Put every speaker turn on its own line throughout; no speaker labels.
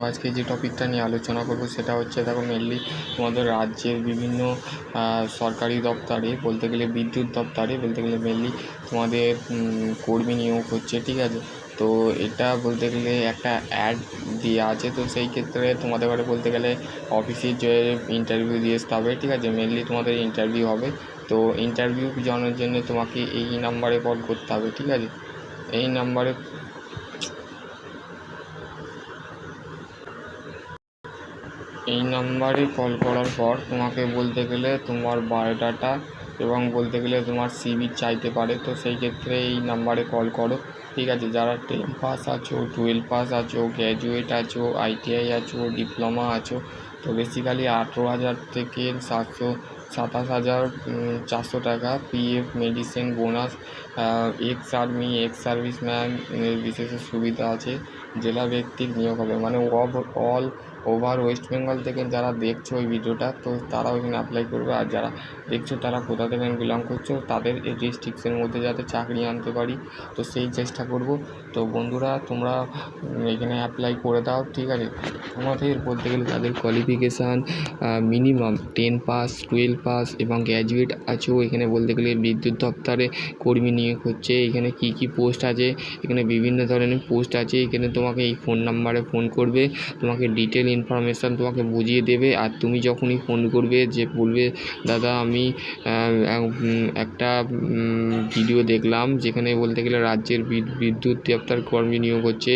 আজকে যে টপিকটা নিয়ে আলোচনা করব সেটা হচ্ছে, দেখো মেনলি তোমাদের রাজ্যের বিভিন্ন সরকারি দপ্তরে বলতে গেলে বিদ্যুৎ দপ্তরে বলতে গেলে মেনলি তোমাদের কর্মী নিয়োগ হচ্ছে, ঠিক আছে? তো এটা বলতে গেলে একটা অ্যাড দেওয়া আছে, তো সেই ক্ষেত্রে তোমাদের ঘরে বলতে গেলে অফিসে যে ইন্টারভিউ দিয়ে আসতে হবে, ঠিক আছে? মেনলি তোমাদের ইন্টারভিউ হবে, তো ইন্টারভিউ জানার জন্য তোমাকে এই নাম্বারে কল করতে হবে, ঠিক আছে? এই নাম্বারে এই নাম্বারে কল করার পর তোমাকে বলতে গেলে তোমার বায়োডাটা এবং বলতে গেলে তোমার সিভি চাইতে পারে। তো সেই ক্ষেত্রে এই নাম্বারে কল করো। ঠিক আছে? যারা টেন পাস আছো টুয়েলভ পাস আছো গ্র্যাজুয়েট আছো আইটিআই আছো ডিপ্লোমা আছো, তো বেসিক্যালি আঠেরো হাজার থেকে সাতশো, সাতাশ হাজার চারশো টাকা PF medicine bonus ex army ex serviceman বিশেষ সুবিধা আছে। জেলা ব্যক্তির নিয়োগ হবে। মানে অল ওভার ওয়েস্ট বেঙ্গল থেকে যারা দেখছ ওই ভিডিওটা, তো তারা ওইখানে অ্যাপ্লাই করবে। আর যারা দেখছ তারা কোথা থেকে বিলং করছ, তাদের এই ডিস্ট্রিক্টসের মধ্যে যাতে চাকরি আনতে পারি, তো সেই চেষ্টা করব। তো বন্ধুরা, তোমরা এখানে অ্যাপ্লাই করে দাও, ঠিক আছে? তোমাদের বলতে গেলে তাদের qualification minimum ten pass twelve pass এবং গ্র্যাজুয়েট আছো। এখানে বলতে গেলে বিদ্যুৎ দপ্তরে কর্মী নিয়োগ হচ্ছে। এখানে কী কী পোস্ট আছে? এখানে বিভিন্ন ধরনের পোস্ট আছে। এখানে তোমাকে এই ফোন নাম্বারে ফোন করবে। তোমাকে ডিটেল ইনফরমেশান তোমাকে বুঝিয়ে দেবে। আর তুমি যখনই ফোন করবে যে বলবে, দাদা, আমি একটা ভিডিও দেখলাম যেখানে বলতে গেলে রাজ্যের বিদ্যুৎ দপ্তর কর্মী নিয়োগ হচ্ছে।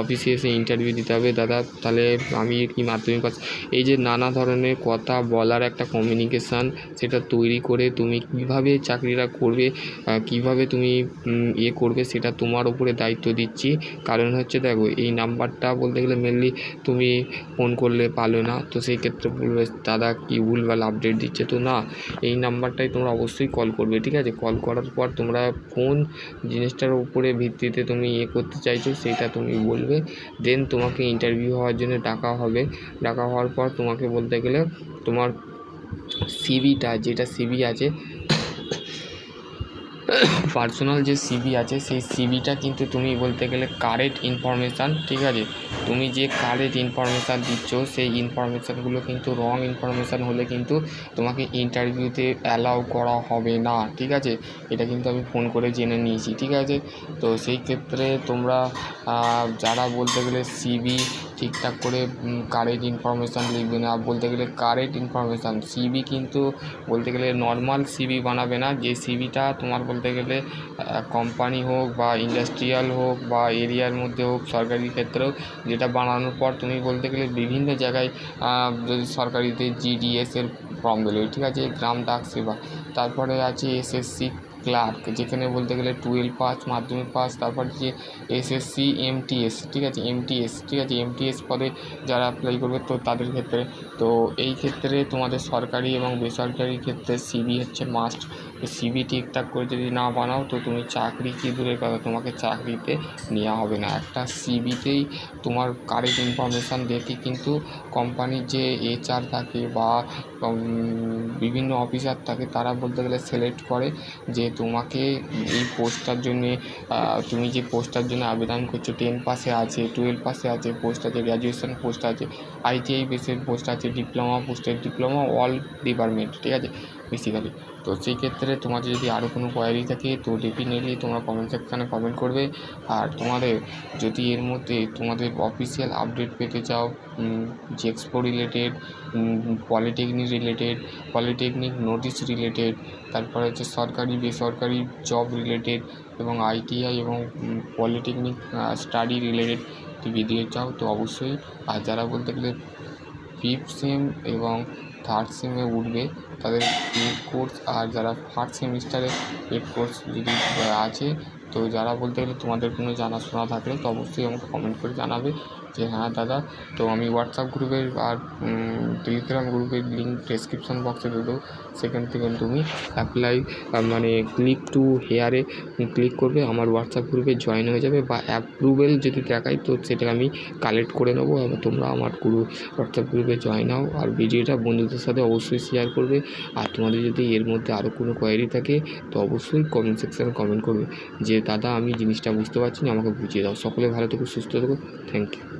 অফিসে এসে ইন্টারভিউ দিতে হবে। দাদা, তাহলে আমি কি মাধ্যমিক পাস এই যে নানা ধরনের কথা বলার একটা কমিউনিকেশান সেটা তৈরি করে তুমি কীভাবে চাকরিটা করবে কীভাবে তুমি ইয়ে করবে সেটা তোমার উপরে দায়িত্ব দিচ্ছি। কারণ হচ্ছে দেখো, এই নাম্বারটা বলতে গেলে মেনলি তুমি ফোন করলে পালো না। তো সেই ক্ষেত্রে বলবে, দাদা, কী ভুলভাল আপডেট দিচ্ছে? তো না, এই নাম্বারটায় তোমরা অবশ্যই কল করবে, ঠিক আছে? কল করার পর তোমরা কোন জিনিসটার উপরে ভিত্তিতে তুমি ইয়ে করতে চাইছো সেটা তুমি বলবে। দেন তোমাকে ইন্টারভিউ হওয়ার জন্য ডাকা হবে। ডাকা হওয়ার পর তোমাকে বলতে গেলে তোমার সিভিটা যেটা সিভি আছে পার্সোনাল যে সিভি আছে, সেই সিভিটা কিন্তু তুমি বলতে গেলে কারেক্ট ইনফরমেশান ঠিক আছে? তুমি যে কারেক্ট ইনফরমেশান দিচ্ছ, সেই ইনফরমেশানগুলো কিন্তু রং ইনফরমেশান হলে কিন্তু তোমাকে ইন্টারভিউতে অ্যালাউ করা হবে না, ঠিক আছে? এটা কিন্তু আমি ফোন করে জেনে নিয়েছি, ঠিক আছে? তো সেই ক্ষেত্রে তোমরা যারা বলতে গেলে সিভি ঠিকঠাক করে কারেক্ট ইনফরমেশান লিখবে না, বলতে গেলে কারেক্ট ইনফরমেশান সিভি কিন্তু বলতে গেলে নর্মাল সিভি বানাবে না, যে সিভিটা তোমার বলতে গেলে কোম্পানি হোক বা ইন্ডাস্ট্রিয়াল হোক বা এরিয়ার মধ্যে হোক, সরকারি ক্ষেত্রেও যেটা বানানোর পর তুমি বলতে গেলে বিভিন্ন জায়গায় যদি সরকারিতে জিডিএসের ফর্ম বেরোয় ঠিক আছে, গ্রাম ডাক সেবা, তারপরে আছে এসএসসি ক্লার্ক যেখানে বলতে গেলে টুয়েলভ পাস মাধ্যমিক পাস তারপর যে এসএসসি এমটিএস ঠিক আছে? এমটিএস ঠিক আছে? এমটিএস পদে যারা অ্যাপ্লাই করবে তো তাদের ক্ষেত্রে। তো এই ক্ষেত্রে তোমাদের সরকারি এবং বেসরকারি ক্ষেত্রে সিবি হচ্ছে মাস্ট সিবি ঠিকঠাক করে যদি না বানাও, তো তুমি চাকরি কী দূরের কথা? তোমাকে চাকরিতে নেওয়া হবে না। একটা সিবিতেই তোমার কারেন্ট ইনফরমেশান দেখে কিন্তু কোম্পানির যে এইচআর থাকে বা বিভিন্ন অফিসার থাকে, তারা বলতে গেলে সিলেক্ট করে যে তোমাকে এই পোস্টটার জন্যে তুমি যে পোস্টটার জন্য আবেদন করছ টেন পাসে আছে টুয়েলভ পাসে আছে পোস্ট আছে গ্র্যাজুয়েশন পোস্ট আছে আইটিআই বেসের পোস্ট আছে ডিপ্লোমা পোস্টের ডিপ্লোমা অল ডিপার্টমেন্ট ঠিক আছে? বেসিক্যালি তো সেই ক্ষেত্রে তোমাদের যদি আরও কোনো কোয়ারি থাকে, তো ডেফিনেটলি তোমরা কমেন্ট সেকশানে কমেন্ট করবে। আর তোমাদের যদি এর মধ্যে তোমাদের অফিসিয়াল আপডেট পেতে চাও JEXPO related polytechnic related polytechnic notice related তারপরে হচ্ছে সরকারি, বেসরকারি জব রিলেটেড এবং আইটিআই এবং পলিটেকনিক স্টাডি রিলেটেড ভিডিও চাও, তো অবশ্যই। আর যারা বলতে গেলে ফিফথ সেম এবং থার্ড সেমে উঠবে, তাদের পেড কোর্স আর যারা ফার্স্ট সেমিস্টারে পেড কোর্স যদি আছে, তো যারা বলতে গেলে তোমাদের কোনো জানাশোনা থাকলে তো অবশ্যই আমাকে কমেন্ট করে জানাবে। যে হ্যাঁ দাদা, তো আমি হোয়াটসঅ্যাপ গ্রুপের আর টেলিগ্রাম গ্রুপের লিঙ্ক ডেসক্রিপশন বক্সে দেবো। সেখান থেকে তুমি অ্যাপ্লাই মানে ক্লিক টু হেয়ারে ক্লিক করবে, আমার হোয়াটসঅ্যাপ গ্রুপে জয়েন হয়ে যাবে বা অ্যাপ্রুভেল যদি দেখায় তো সেটা আমি কালেক্ট করে নেব এবং তোমরা আমার গ্রুপ হোয়াটসঅ্যাপ গ্রুপে জয়েন হও। আর ভিডিওটা বন্ধুদের সাথে অবশ্যই শেয়ার করবে। আর তোমাদের যদি এর মধ্যে আরও কোনো কোয়ারি থাকে, তো অবশ্যই কমেন্ট সেকশানে কমেন্ট করবে যে, দাদা, আমি জিনিসটা বুঝতে পারছি না, আমাকে বুঝিয়ে দাও। সকলে ভালো থেকো, সুস্থ থেকো। Thank you